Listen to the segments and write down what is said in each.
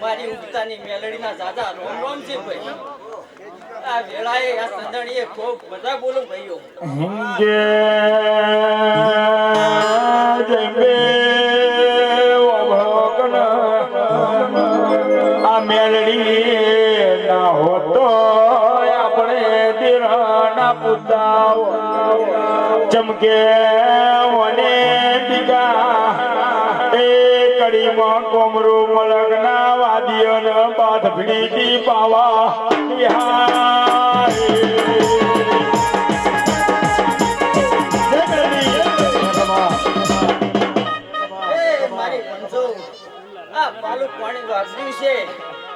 મારી ઉગતાની મેલડીના દાદા રોમ રોમ છે ભાઈ. આ વેળાએ, આ ના હોતો આપણે દિરના પુતાવ ચમકે મને દીગા કડીમાં કોમરો મલગના વાદિયન બાદ ભીડી પાવા. પાલું પાણી વાગડ્યું છે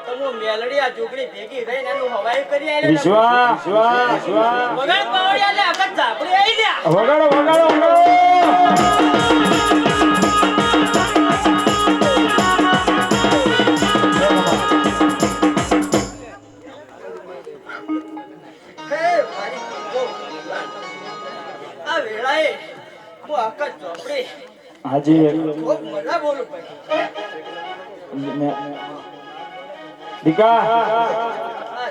તો હું મેલડી આ ભેગી થઈને એનું હવાઈ કરી આલ્યો ને. વિશ્વા વિશ્વા વિશ્વા વગર પાવડિયા લે આગળ ઝાપડી આઈ લ્યા. વગાડો વગાડો વગાડો વેળાએ હું આખા ચોપડે ખૂબ મજા બોલું દીકા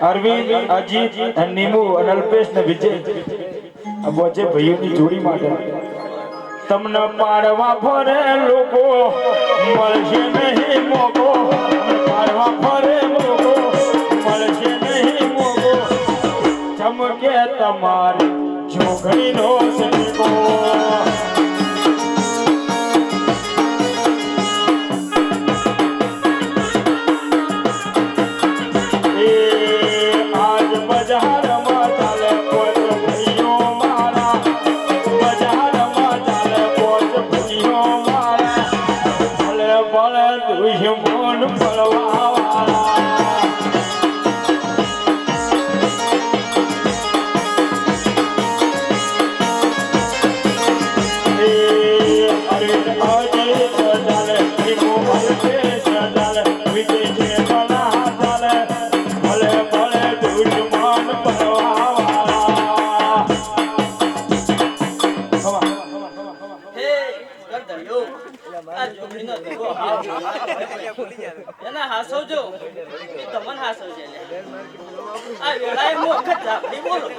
અરવિંદ અજીત અને નીમુ અને અલ્પેશ ને વિજય. આ બોચે ભાઈઓની જોડી માટે. તમને પાડવા ફરે લોકો મળશે નહીં મોકો. પાડવા ફરે લોકો મળશે નહીં મોકો. ચમકે તમારી જોગણીનો સનકો એ આજ મારા ભલે ભલે દુશ્મન પડવા વાળા એના હાસવજો એ તમને હાસવજે આ વેળાએ હું વખત ઝાપડી બોલું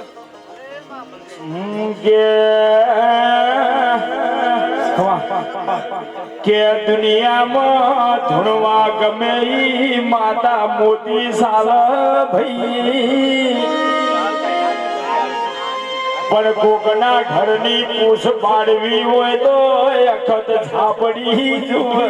કે દુનિયામાં ધૂણવા ગમે ઈ માતા મોતી સાલ ભાઈ. પણ કોકના ઘરની પૂછ પાડવી હોય તો અખત છાપડી જુએ